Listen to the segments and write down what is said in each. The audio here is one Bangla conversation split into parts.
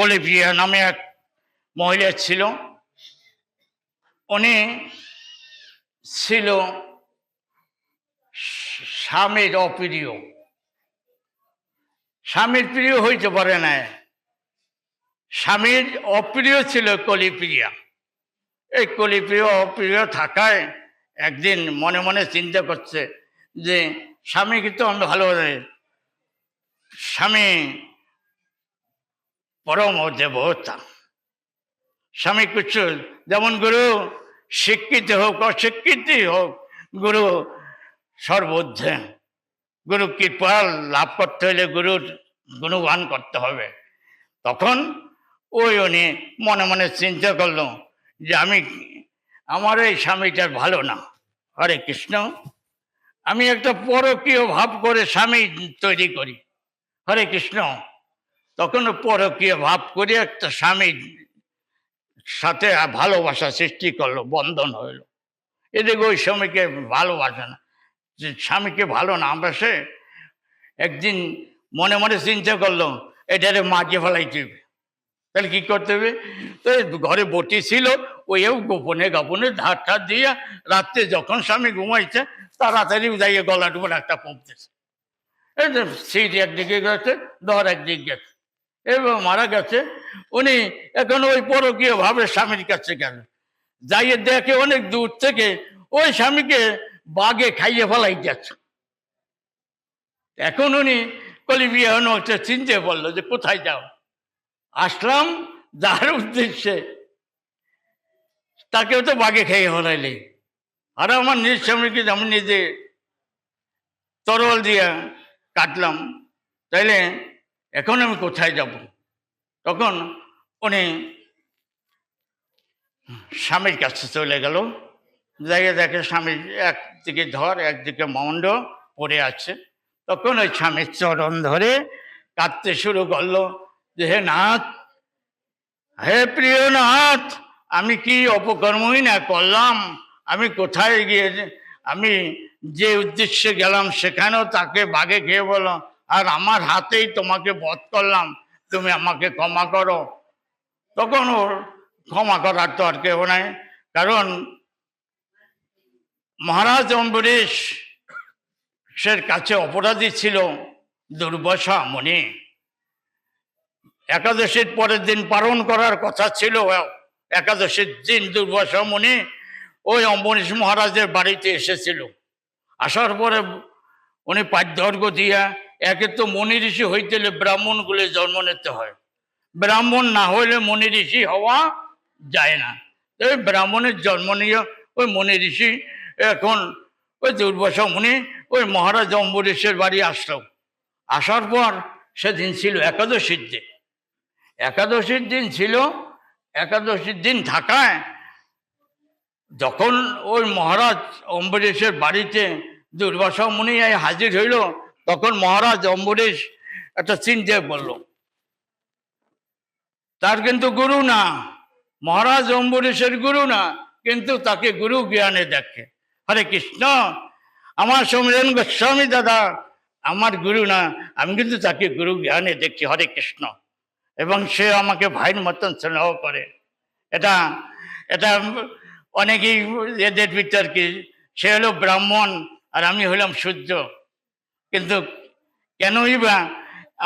কলিপ্রিয়া নামে এক মহিলা ছিল। উনি ছিল স্বামীর অপ্রিয়। স্বামীর প্রিয় হইতে পারে না। স্বামীর অপ্রিয় ছিল কলিপ্রিয়া। এই কলিপ্রিয় অপ্রিয় থাকায় একদিন মনে মনে চিন্তা করছে যে, স্বামীকে তো আমি ভালো স্বামী পরম দেবতা। স্বামী কিছু, যেমন গুরু, শিক্ষিত হোক, অশিক্ষিত হোক, গুরু সর্বোধে গুরু কৃপা লাভ করতে হলে গুরুর গুণগান করতে হবে। তখন ওই উনি মনে মনে চিন্তা করল যে আমি, আমার এই স্বামীটার ভালো না। হরে কৃষ্ণ, আমি একটা পরকীয় ভাব করে স্বামী তৈরি করি। হরে কৃষ্ণ। তখন পরকীয় ভাব করে একটা স্বামী সাথে ভালোবাসা সৃষ্টি করল, বন্ধন হইল। এদিকে ওই স্বামীকে ভালোবাসে না। যে স্বামীকে ভালো না বাসে একদিন মনে মনে চিন্তা করল, এটারে মাঝে ফেলাইতে হবে। তাহলে কি করতে হবে? তো ঘরে বটি ছিল, ওইও গোপনে গোপনে ধার ঠার দিয়ে রাত্রে যখন স্বামী ঘুমাইছে, তাড়াতাড়ি যাইয়ে উপর একটা পমতেছে সিট একদিকে গেছে ধর একদিকে গেছে। এবার মারা গেছে, উনি এখন ওই পরকীয় ভাবে স্বামীর কাছে গেল। যাইয়ে দেখে অনেক দূর থেকে ওই স্বামীকে বাগে খাইয়ে ফেলাই যাচ্ছে এখন উনি কলিবিয়া চিনতে বলল যে, কোথায় যাও? আসলাম, যার উদ্দেশ্যে। তাকেও তো বাগে খেয়ে ফেলাইলে। আর আমার নিজ স্বামীকে আমি নিজে তরল দিয়া কাটলাম, তাইলে এখন আমি কোথায় যাব? তখন উনি স্বামীর কাছে চলে গেল। দেখে দেখে স্বামী একদিকে ধর, একদিকে মন্ড পড়ে আছে। তখন ওই স্বামীর চরণ ধরে কাঁদতে শুরু করল যে, হে নাথ, হে প্রিয় নাথ, আমি কি অপকর্মই না করলাম? আমি কোথায় গিয়ে আমি যে উদ্দেশ্যে গেলাম সেখানেও তাকে বাগে খেয়ে বললাম আর আমার হাতেই তোমাকে বধ করলাম, তুমি আমাকে ক্ষমা করো। তখন ওর ক্ষমা করার তো আর কেউ নাই। কারণ মহারাজ অম্বরীশ সের কাছে অপরাধী ছিল দুর্বসা মনে। একাদশীর পরের দিন পালন করার কথা ছিল, একাদশীর দিন দুর্বসা মনে ওই অম্বরীশ মহারাজের বাড়িতে এসেছিল। আসার পরে উনি পাঠ্যর্ঘ দিয়া একে তো মনি ঋষি হইতে হলে ব্রাহ্মণগুলো জন্ম নিতে হয়। ব্রাহ্মণ না হইলে মনি ঋষি হওয়া যায় না। ওই ব্রাহ্মণের জন্ম নিয়ে ওই মনি ঋষি এখন ওই দুর্বাসা মুনি, ওই মহারাজ অম্বরীশের বাড়ি আসলো। আসার পর সেদিন ছিল একাদশীর দিন। একাদশীর দিন ছিল, একাদশীর দিন থাকায় যখন ওই মহারাজ অম্বরীশের বাড়িতে দুর্বাসা মুনি হাজির হইল তখন মহারাজ অম্বরীশ একটা চিন্তা বলল। তার কিন্তু গুরু না। মহারাজ অম্বরীশের গুরু না, কিন্তু তাকে গুরু জ্ঞানে দেখে। হরে কৃষ্ণ, আমার সমীরণ গোস্বামী দাদা, আমার গুরু না, আমি কিন্তু তাকে গুরু জ্ঞানে দেখছি হরে কৃষ্ণ। এবং সে আমাকে ভাইয়ের মতন স্নেহ করে। এটা এটা অনেকেই এদের ভিতর কি, সে হলো ব্রাহ্মণ আর আমি হলাম সূর্য। কিন্তু কেনই বা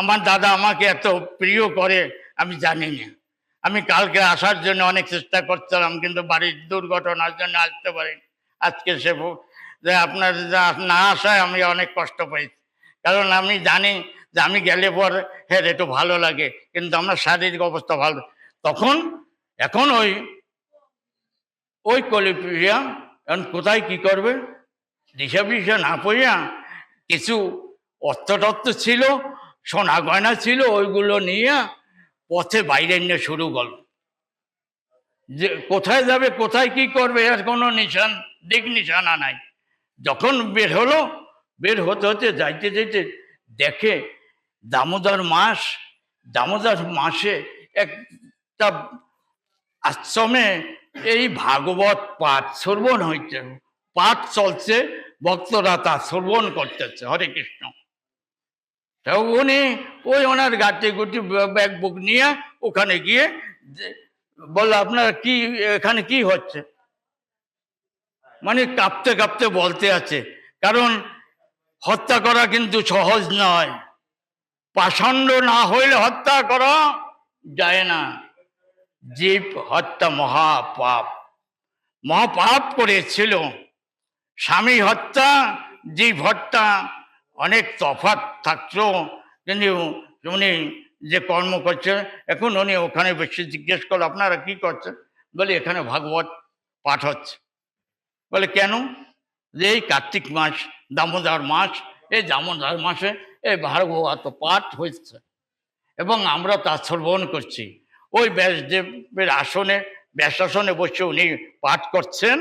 আমার দাদা আমাকে এত প্রিয় করে, আমি জানি না আমি কালকে আসার জন্য অনেক চেষ্টা করছিলাম, কিন্তু বাড়ির দুর্ঘটনার জন্য আসতে পারি আজকে সে যে আপনার না আসায় আমি অনেক কষ্ট পাইছি কারণ আমি জানি যে আমি গেলে পর হ্যাঁ একটু ভালো লাগে, কিন্তু আমার শারীরিক অবস্থা ভালো। তখন, এখন ওই ওই কলিপ্রিয়া এখন কোথায় কি করবে? দিশা বিশা না পড়িয়া কিছু অর্থটত্ত্ব ছিল, সোনা গয়না ছিল, ওইগুলো নিয়ে পথে বাইরে নিয়ে শুরু করল। যে কোথায় যাবে, কোথায় কি করবে, এর কোনো নিশান, দিক নিশানা নাই। যখন বের হলো, বের হতে হতে যাইতে যাইতে দেখে দামোদর মাস, দামোদর মাসে একটা আশ্রমে এই ভাগবত পাঠ শ্রবণ হইতে, পাঠ চলছে, ভক্তরা তা শ্রবণ করতেছে, হরে কৃষ্ণ। তা উনি ওই ওনার গাতে গুটি ব্যাগ বুক নিয়ে ওখানে গিয়ে বলল, আপনার কি, এখানে কি হচ্ছে? মানে কাঁপতে কাঁপতে বলতে আছে, কারণ হত্যা করা কিন্তু সহজ নয়। পাষণ্ড না হইলে হত্যা করা যায় না। জীব হত্যা মহাপাপ। মহাপাপ করেছিল। স্বামী হত্যা, জীব হত্যা অনেক তফাৎ থাকতো। কিন্তু উনি যে কর্ম করছেন এখন উনি ওখানে বেশি জিজ্ঞেস করল, আপনারা কি করছেন? বলে, এখানে ভাগবত পাঠ হচ্ছে। বলে, কেন? যে, এই কার্তিক মাস, দামোদর মাস, এই দামোদর মাসে এই ভাগবত পাঠ হচ্ছে এবং আমরা তা শ্রবণ করছি। ওই ব্যাসদেবের আসনে ব্যাসাসনে বসে উনি পাঠ করছেন,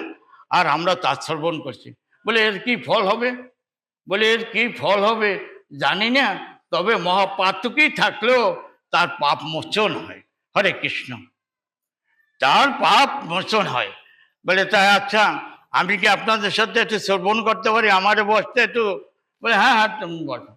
আর আমরা তা শ্রবণ করছি। বলে, এর কি ফল হবে? বলে, এর কি ফল হবে? জানি না। তবে মহাপাতকই থাকলেও তার পাপ মোচন হয়। হরে কৃষ্ণ। তার পাপ মোচন হয়। বলে তাই আচ্ছা আমি কি আপনাদের সাথে একটু শ্রবণ করতে পারি? আমার বসতে একটু বলে হ্যাঁ হ্যাঁ তুমি বসো।